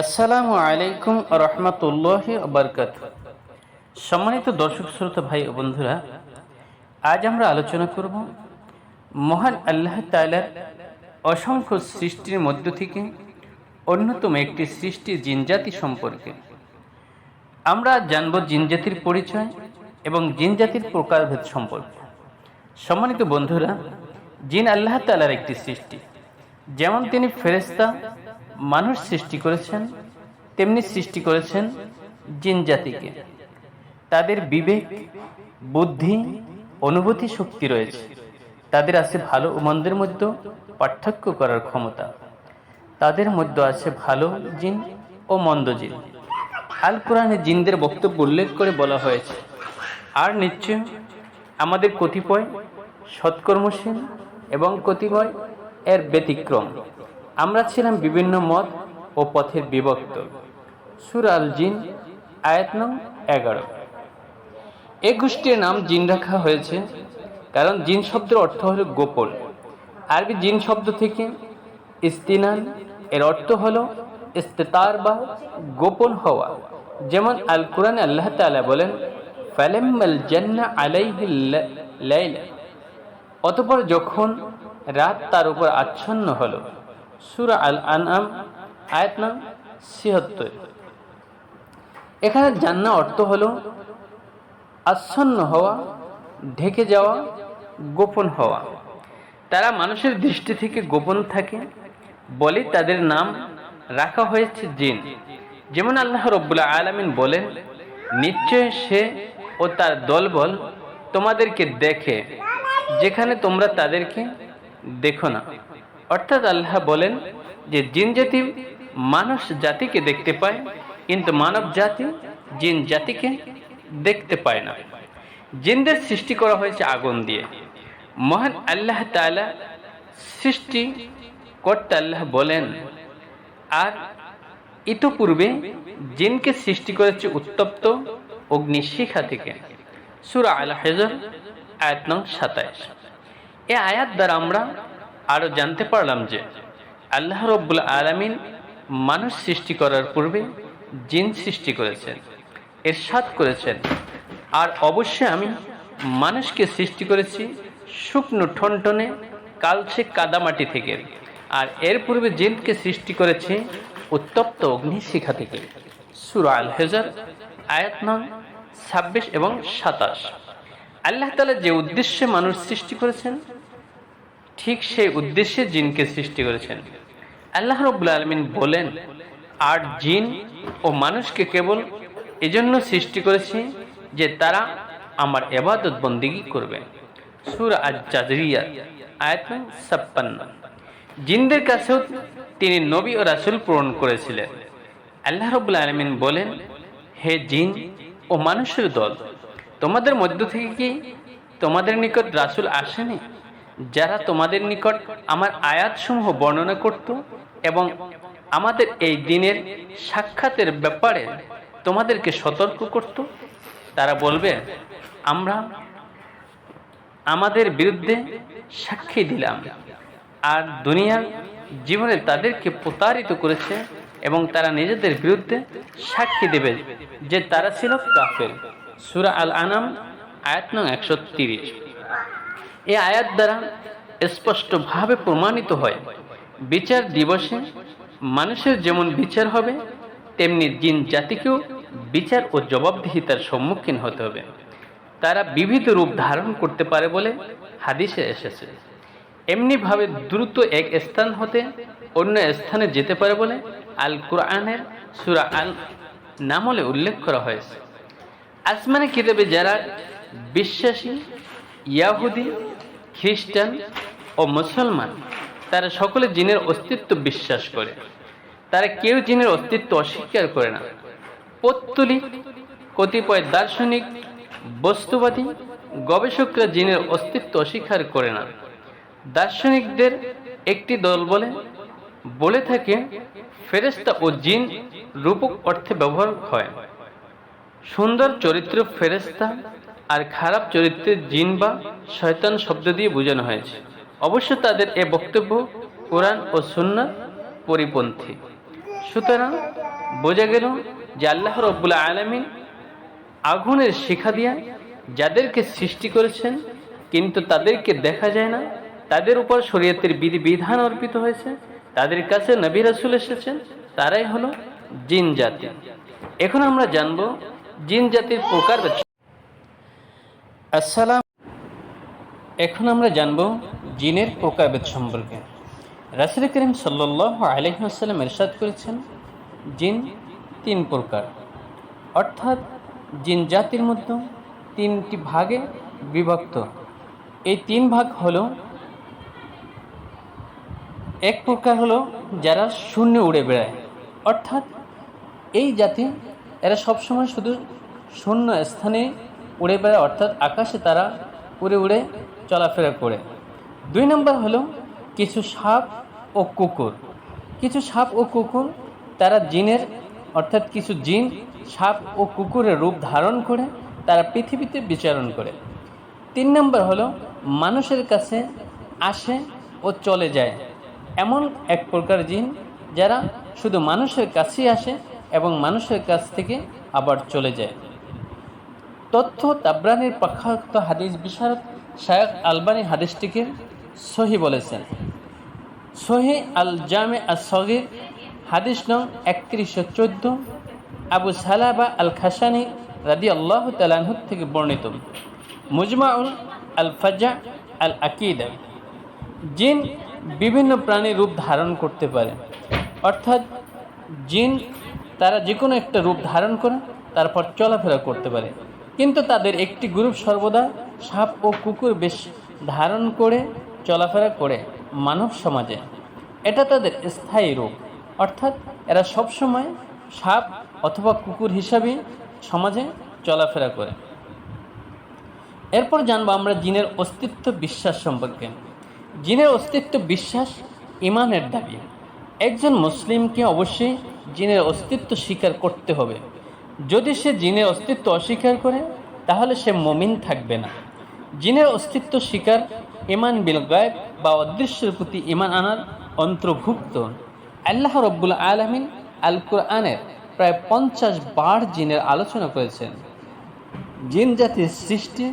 আসসালামু আলাইকুম রহমতুল্লাহ বরকত সম্মানিত দর্শক, শ্রোতা, ভাই ও বন্ধুরা, আজ আমরা আলোচনা করব মহান আল্লাহ তালার অসংখ্য সৃষ্টির মধ্য থেকে অন্যতম একটি সৃষ্টি জিনজাতি সম্পর্কে। আমরা জানব জিনজাতির পরিচয় এবং জিনজাতির প্রকারভেদ সম্পর্কে। সম্মানিত বন্ধুরা, জিন আল্লাহ তালার একটি সৃষ্টি। যেমন তিনি ফেরেস্তা মানুষ সৃষ্টি করেছেন, তেমনি সৃষ্টি করেছেন জিন জাতিকে। তাদের বিবেক, বুদ্ধি, অনুভূতি, শক্তি রয়েছে। তাদের আছে ভালো ও মন্দের মধ্যে পার্থক্য করার ক্ষমতা। তাদের মধ্যে আছে ভালো জিন ও মন্দ জিন। আল কোরআনে জিনদের বক্তব্য উল্লেখ করে বলা হয়েছে, আর নিশ্চয় আমাদের কতিপয় সৎকর্মশীল এবং কতিপয় এর ব্যতিক্রম। আমরা ছিলাম বিভিন্ন মত ও পথের বিভক্ত। সুর আল জিন আয়াত নং এগারো। এ গোষ্ঠীর নাম জিন রাখা হয়েছে, কারণ জিন শব্দের অর্থ হলো গোপন। আরবি জিন শব্দ থেকে ইস্তিনান, এর অর্থ হলো ইস্তেতার বা গোপন হওয়া। যেমন আল কোরআন আল্লাহ তাআলা বলেন, ফালাম্মাল জান্না আলাইহি লাইলা অতপর যখন রাত তার উপর আচ্ছন্ন হলো সুরা আল আনআম আয়াত নাম ছিহত্তর এখানে জান্না অর্থ হলো আচ্ছন্ন হওয়া, ঢেকে যাওয়া, গোপন হওয়া। তারা মানুষের দৃষ্টি থেকে গোপন থাকে, বলে তাদের নাম রাখা হয়েছে জিন। যেমন আল্লাহ রব্বুল্লাহ আলমিন বলেন, নিশ্চয় সে ও তার দলবল তোমাদেরকে দেখে, যেখানে তোমরা তাদেরকে দেখো না। অর্থাৎ আল্লাহ বলেন যে জিন জাতি মানুষ জাতিকে দেখতে পায়, কিন্তু মানব জাতি জিন জাতিকে দেখতে পায় না। জিনদের সৃষ্টি করা হয়েছে আগুন দিয়ে। মহান আল্লাহ তালা সৃষ্টি করতে আল্লাহ বলেন, আর ইতোপূর্বে জিনকে সৃষ্টি করেছে উত্তপ্ত অগ্নিশিখা থেকে। সুরা আল হেজর আয়াত নং সাতাইশ। এ আয়াত দ্বারা আমরা আরও জানতে পারলাম যে আল্লাহ রব্বুল আলমিন মানুষ সৃষ্টি করার পূর্বে জিন সৃষ্টি করেছেন এর সাত করেছেন। আর অবশ্যই আমি মানুষকে সৃষ্টি করেছি শুকনো ঠনটনে কালচে কাদামাটি থেকে। আর এর পূর্বে জিনকে সৃষ্টি করেছে উত্তপ্ত অগ্নিশিখা থেকে। সুরা আল হেজার আয়াত নং ছাব্বিশ এবং সাতাশ। আল্লাহ তালা যে উদ্দেশ্যে মানুষ সৃষ্টি করেছেন ঠিক সেই উদ্দেশ্যে জিনকে সৃষ্টি করেছেন। আল্লাহ রব্বুল আলমিন বলেন, আর জিন ও মানুষকে কেবল এজন্য সৃষ্টি করেছি যে তারা আমার এবাদত বন্দিগি করবে। সুর আজ জাজরিয়া আয়াত ছাপ্পান্ন। জিনদের কাছেও তিনি নবী ও রাসুল পূরণ করেছিলেন। আল্লাহ রব্বুল আলমিন বলেন, হে জিন ও মানুষের দল, তোমাদের মধ্য থেকে কি তোমাদের নিকট রাসুল আসেনি? যারা তোমাদের নিকট আমার আয়াতসমূহ বর্ণনা করত এবং আমাদের এই দিনের সাক্ষাতের ব্যাপারে তোমাদেরকে সতর্ক করত, তারা বলবে, আমরা আমাদের বিরুদ্ধে সাক্ষী দিলাম আর দুনিয়ার জীবনে তাদেরকে প্রতারিত করেছে এবং তারা নিজেদের বিরুদ্ধে সাক্ষী দেবে যে তারা ছিল কাফের। সুরা আল আনাম আয়াত নং একশো তিরিশ। এই আয়াত দ্বারা স্পষ্টভাবে প্রমাণিত হয়, বিচার দিবসে মানুষের যেমন বিচার হবে, তেমনি জিন জাতিকেও বিচার ও জবাবদিহিতার সম্মুখীন হতে হবে। তারা বিবিধ রূপ ধারণ করতে পারে বলে হাদিসে এসেছে। এমনিভাবে দ্রুত এক স্থান হতে অন্য স্থানে যেতে পারে বলে আল কোরআনের সুরা আল নামলে উল্লেখ করা হয়েছে। আসমানে কিতাবে যারা বিশ্বাসী, ইয়াহুদি খ্রিস্টান ও মুসলমান, তারা সকলে জিনের অস্তিত্ব বিশ্বাস করে। তারা কেউ জিনের অস্তিত্ব অস্বীকার করে না। পত্তুলি, কতিপয় দার্শনিক, বস্তুবাদী গবেষকরা জিনের অস্তিত্ব অস্বীকার করে না। দার্শনিকদের একটি দল বলে বলে থাকে ফেরেস্তা ও জিন রূপক অর্থে ব্যবহার হয়। সুন্দর চরিত্র ফেরেস্তা আর খারাপ চরিত্রের জিন বা শয়তান শব্দ দিয়ে বোঝানো হয়েছে। অবশ্য তাদের এ বক্তব্য কোরআন ও সুন্নার পরিপন্থী। সুতরাং বোঝা গেল যে আল্লাহ রব্বুল আলমিন আগুনের শিখা দিয়া যাদেরকে সৃষ্টি করেছেন, কিন্তু তাদেরকে দেখা যায় না, তাদের উপর শরীয়তের বিধি বিধান অর্পিত হয়েছে, তাদের কাছে নবী রাসুল এসেছেন, তারাই হলো জিন জাতি। এখন আমরা জানব জিন জাতির প্রকার আসসালাম এখন আমরা জানব জিনের প্রকারভেদ সম্পর্কে। রাসুল করিম সাল্লাহ আলহিহাসাল্লাম এরশাদ করেছেন, জিন তিন প্রকার। অর্থাৎ জিন জাতির মধ্যে তিনটি ভাগে বিভক্ত। এই তিন ভাগ হলো, এক প্রকার হলো যারা শূন্য উড়ে বেড়ায়। অর্থাৎ এই জাতি, এরা সবসময় শুধু শূন্য স্থানে উড়ে বেড়ায়, অর্থাৎ আকাশে তারা উড়ে উড়ে চলাফেরা করে। দুই নম্বর হলো কিছু সাপ ও কুকুর। কিছু সাপ ও কুকুর তারা জিনের, অর্থাৎ কিছু জিন সাপ ও কুকুরের রূপ ধারণ করে, তারা পৃথিবীতে বিচারণ করে। তিন নম্বর হলো মানুষের কাছে আসে ও চলে যায়। এমন এক প্রকার জিন যারা শুধু মানুষের কাছেই আসে এবং মানুষের কাছ থেকে আবার চলে যায়। তথ্য তাবরানির প্রখ্যাত হাদিস বিশারদ শায়ক আলবানি হাদিসটিকে সহি বলেছেন। সহি আল জামে আল সগির হাদিস নং একত্রিশশো চোদ্দ, আবু সালাবা আল খাসানি রাদি আল্লাহ তালাহুদ থেকে বর্ণিত। মুজমাউল আল ফাজা আল আকিদা জিন বিভিন্ন প্রাণী রূপ ধারণ করতে পারে। অর্থাৎ জিন তারা যে কোনো একটা রূপ ধারণ করে, তারপর চলাফেরা করতে পারে। কিন্তু তাদের একটি গ্রুপ সর্বদা সাপ ও কুকুর বেশ ধারণ করে, চলাফেরা করে মানব সমাজে। এটা তাদের স্থায়ী রূপ। অর্থাৎ এরা সবসময় সাপ অথবা কুকুর হিসাবে সমাজে চলাফেরা করে। এরপর জানব আমরা জিনের অস্তিত্ব বিশ্বাস সম্পর্কে। জিনের অস্তিত্ব বিশ্বাস ইমানের দাবি। একজন মুসলিমকে অবশ্যই জিনের অস্তিত্ব স্বীকার করতে হবে। যদি সে জিনের অস্তিত্ব অস্বীকার করে, তাহলে সে মমিন থাকবে না। জিনের অস্তিত্ব স্বীকার ইমান বিল গায়েব বা অদৃশ্যের প্রতি ইমান আনার অন্তর্ভুক্ত। আল্লাহ রব্বুল আলমিন আল কোরআনের প্রায় পঞ্চাশ বার জিনের আলোচনা করেছেন। জিন জাতির সৃষ্টি,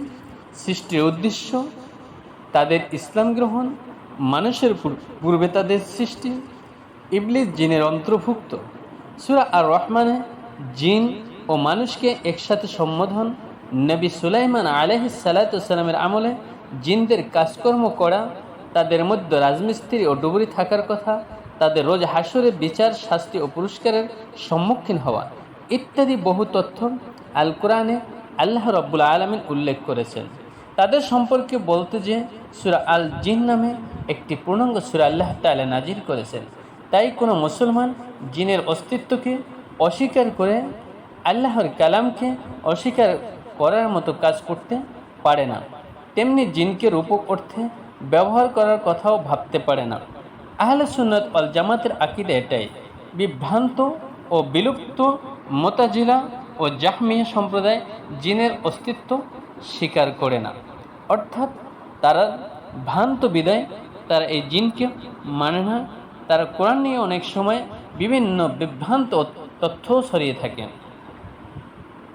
সৃষ্টির উদ্দেশ্য, তাদের ইসলাম গ্রহণ, মানুষের পূর্বে তাদের সৃষ্টি, ইবলিস জিনের অন্তর্ভুক্ত। সুরা আর রহমানে জিন ও মানুষকে একসাথে সম্বোধন নবী সুলাইমান আলহ সালাতামের আমলে জিনদের কাজকর্ম করা, তাদের মধ্যে রাজমিস্ত্রি ও ডুবুরি থাকার কথা, তাদের রোজ হাসরে বিচার, শাস্তি ও পুরস্কারের সম্মুখীন হওয়া ইত্যাদি বহু তথ্য আল কোরআনে আল্লাহ রব্বুল আলমিন উল্লেখ করেছেন। তাদের সম্পর্কে বলতে যে সুরা আল জিন নামে একটি পূর্ণাঙ্গ সুরা আল্লাহ তালা নাজির করেছেন। তাই কোনো মুসলমান জিনের অস্তিত্বকে অস্বীকার করে আল্লাহর কালামকে অস্বীকার করার মতো কাজ করতে পারে না। তেমনি জিনকে রূপক অর্থে ব্যবহার করার কথাও ভাবতে পারে না। আহলে সুন্নত অল জামাতের আকিদা এটাই, বিভ্রান্ত ও বিলুপ্ত মোতাজিলা ও জাহমিয়া সম্প্রদায় জিনের অস্তিত্ব স্বীকার করে না। অর্থাৎ তারা ভ্রান্ত বিদায় তারা এই জিনকে মানে না। তারা কোরআন নিয়ে অনেক সময় বিভিন্ন বিভ্রান্ত তথ্য ছড়িয়ে থাকে।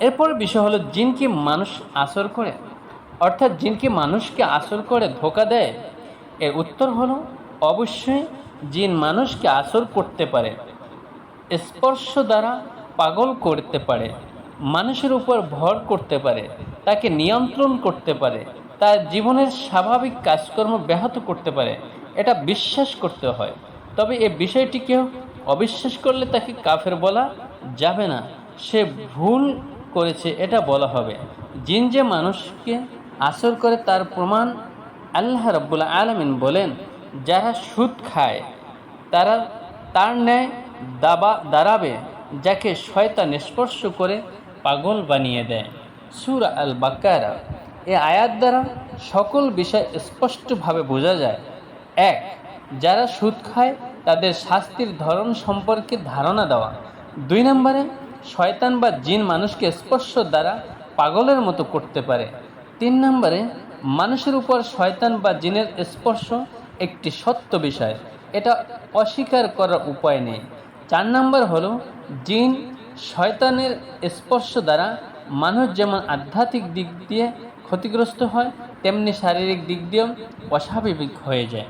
এরপর বিষয় হলো, জিনকে মানুষ আসর করে। অর্থাৎ জিনকে মানুষকে আসর করে ধোকা দেয়। এর উত্তর হলো, অবশ্যই জিন মানুষকে আসর করতে পারে, স্পর্শ দ্বারা পাগল করতে পারে, মানুষের উপর ভর করতে পারে, তাকে নিয়ন্ত্রণ করতে পারে, তার জীবনের স্বাভাবিক কাজকর্ম ব্যাহত করতে পারে, এটা বিশ্বাস করতে হয়। তবে এ বিষয়টিকেও অবিশ্বাস করলে তাকে কাফের বলা যাবে না। সে ভুল করেছে, এটা বলা হবে। জিন যে মানুষকে আসর করে তার প্রমাণ আল্লাহ রব্বুল্লা আলমিন বলেন, যারা সুদ খায়, তারা তার ন্যায় দাবা দাঁড়াবে, যাকে শয়তান স্পর্শ করে পাগল বানিয়ে দেয়। সুর আল বাকারা এ আয়াত দ্বারা সকল বিষয় স্পষ্টভাবে বোঝা যায়। এক, যারা সুদ খায়, তাদের শাস্তির ধরন সম্পর্কে ধারণা দেওয়া। দুই নম্বরে শয়তান বা জিন মানুষকে স্পর্শ দ্বারা পাগলের মতো করতে পারে। তিন নম্বরে, মানুষের উপর শয়তান বা জিনের স্পর্শ একটি সত্য বিষয়। এটা অস্বীকার করার উপায় নেই। চার নম্বর হলো, জিন শয়তানের স্পর্শ দ্বারা মানুষ যেমন আধ্যাত্মিক দিক দিয়ে ক্ষতিগ্রস্ত হয়, তেমনি শারীরিক দিক দিয়েও অস্বাভাবিক হয়ে যায়।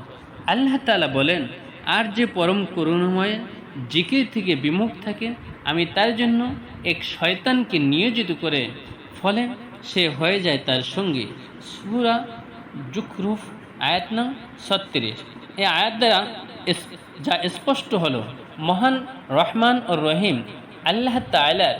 আল্লাহ তাআলা বলেন, আর যে পরম করুণাময় জিকির থেকে বিমুখ থাকে আমি তার জন্য এক শয়তানকে নিয়োজিত করে, ফলে সে হয়ে যায় তার সঙ্গী। সুরা জুকরুফ আয়াত নং ছত্রিশ। এই আয়াত দ্বারা যা স্পষ্ট হলো, মহান রহমান ও রহিম, আল্লাহ তাআলার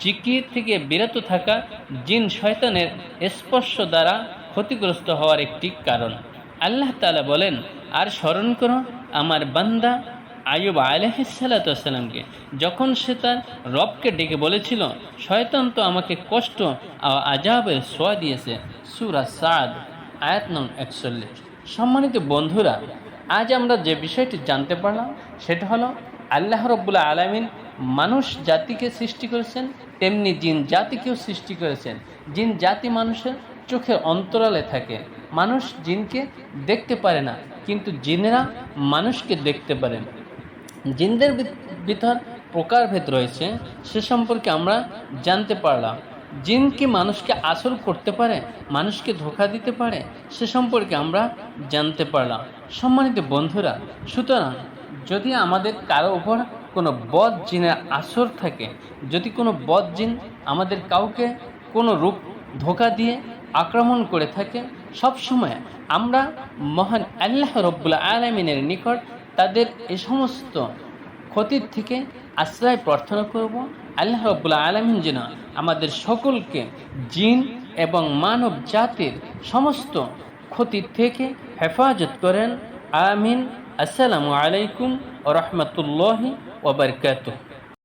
জিকির থেকে বিরত থাকা জিন শয়তানের স্পর্শ দ্বারা ক্ষতিগ্রস্ত হওয়ার একটি কারণ। আল্লাহ তাআলা বলেন, আর স্মরণ করো, আমার বান্দা আয়ুব আলহিসাল্লাতামকে যখন সে তার রবকে ডেকে বলেছিল, শয়তান তো আমাকে কষ্ট আজাবের সোয়া দিয়েছে। সুরা সাদ, আয়াত নং একচল্লিশ। সম্মানিত বন্ধুরা, আজ আমরা যে বিষয়টি জানতে পারলাম, সেটা হলো, আল্লাহ রব্বুল্লা আলমিন মানুষ জাতিকে সৃষ্টি করেছেন, তেমনি জিন জাতিকেও সৃষ্টি করেছেন। জিন জাতি মানুষের চোখের অন্তরালে থাকে। মানুষ জিনকে দেখতে পারে না, কিন্তু জিনেরা মানুষকে দেখতে পারেন জিনদের ভিত- ভিতর প্রকারভেদ রয়েছে, সে সম্পর্কে আমরা জানতে পারলাম। জিন কি মানুষকে আসল করতে পারে, মানুষকে ধোকা দিতে পারে, সে সম্পর্কে আমরা জানতে পারলাম। সম্মানিত বন্ধুরা, সুতরাং যদি আমাদের কারও উপর কোনো বদ জিনের আসর থাকে, যদি কোনো বদ জিন আমাদের কাউকে কোনো রূপ ধোকা দিয়ে আক্রমণ করে থাকে সব সময় আমরা মহান আল্লাহ রব্বুল্লা আলমিনের নিকট তাদের এ সমস্ত ক্ষতির থেকে আশ্রয় প্রার্থনা করব। আল্লাহ রব্বুল্লা আলমিন যেন আমাদের সকলকে জিন এবং মানব জাতির সমস্ত ক্ষতির থেকে হেফাজত করেন। আমিন। আসসালামু আলাইকুম ও রহমতুল্লাহি ওবরকাতুহ